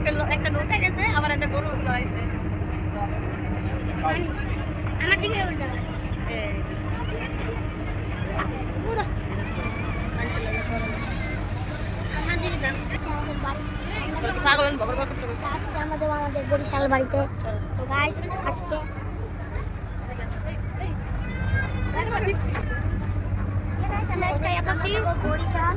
একটা একটা নৌকা গেছে আবার একটা গরু উঠল হয়েছে আমার দিকে আচ্ছা আমাদের আজকে আমাদের আমাদের বরিশাল বাড়িতে। তো গাইস আজকে বরিশাল।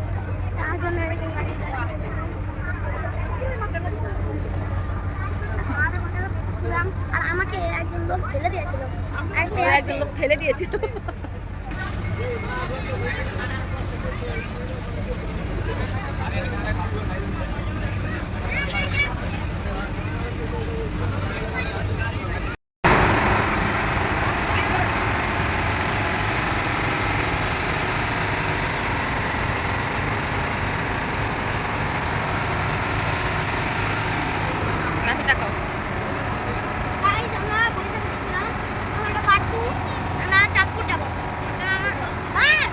আমাকে একজন লোক ফেলে দিয়েছিল। একজন লোক ফেলে দিয়েছিল। নাকি তাকাও গাইস আমরা বরিশাল গেছিলাম আমরা পাট্টু আমরা চাঁদপুর যাব কারণ আমার আহ!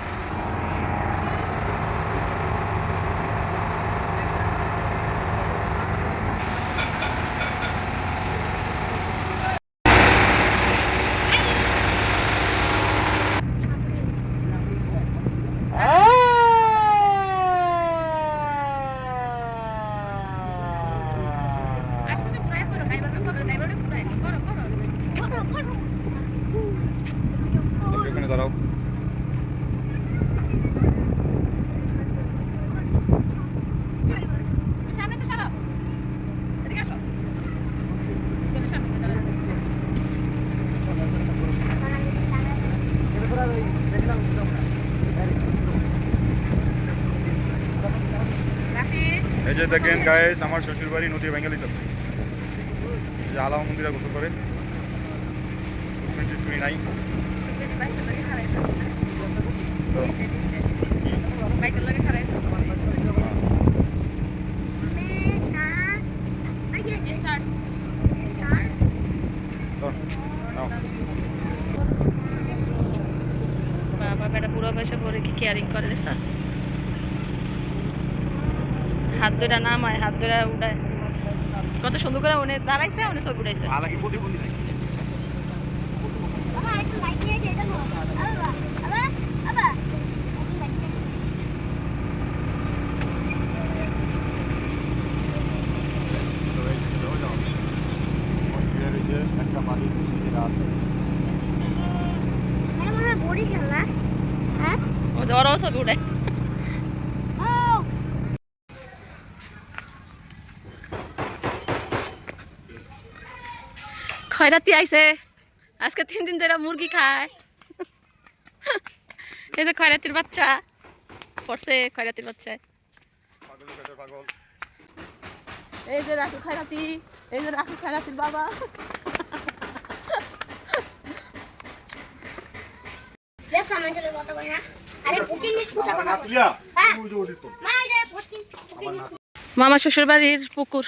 আশেপাশে ঘুরাই করো ড্রাইভারকে করো ড্রাইভারকে ঘুরাই করো করো করো, করো। এখানে দাঁড়াও সামনে তো সরো এদিকে আসো তুমি সামনে দাঁড়াও রাখি এই যে দেখেন গায়েস আমার শ্বশুর বাড়ি নদী বেঙ্গালি এই যে আলামা মন্দিরে গোসল করে। নাই। বাবা বেটা বুড়ো বয়সে পরে কি কেয়ারিং করে রে স্যার হাত ধরে নামায় হাত ধরে উঠায় কত সুন্দর করে উনি দাঁড়াইছে উনি ছবি উঠাইছে আলাকি প্রতিবন্ধী নাই বাবা একটু লাইট নিয়ে এসে এটা নাও। বাবা, বাবা, বাবা। একটু লাইট নিয়ে এসে। একটা বাড়ি রাত এটা মনে হয় বরিশাল না? হ্যাঁ? ও যে ওরাও ছবি উঠায় খয়রাতি আইছে। আজকে তিন দিন ধরে মুরগি খায়। এই যে খয়রাতির বাচ্চা। পড়ছে খয়রাতির বাচ্চা এই যে রাখু খয়রাতি। এই যে রাখু খয়রাতির বাবা। আমার ছেলে কত করে না? হ্যাঁ। মামা শ্বশুর বাড়ির পুকুর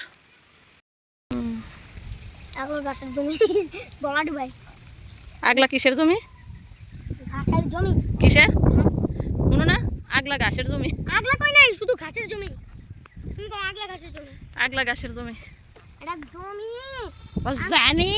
জমি। আগলা কিসের জমি? কিসের? শুনো না আগলা ঘাসের জমি। আগলা কই নাই? শুধু ঘাসের জমি। তুমি তো আগলা ঘাসের জমি। আগলা ঘাসের জমি। এটা জমি। ও জানি।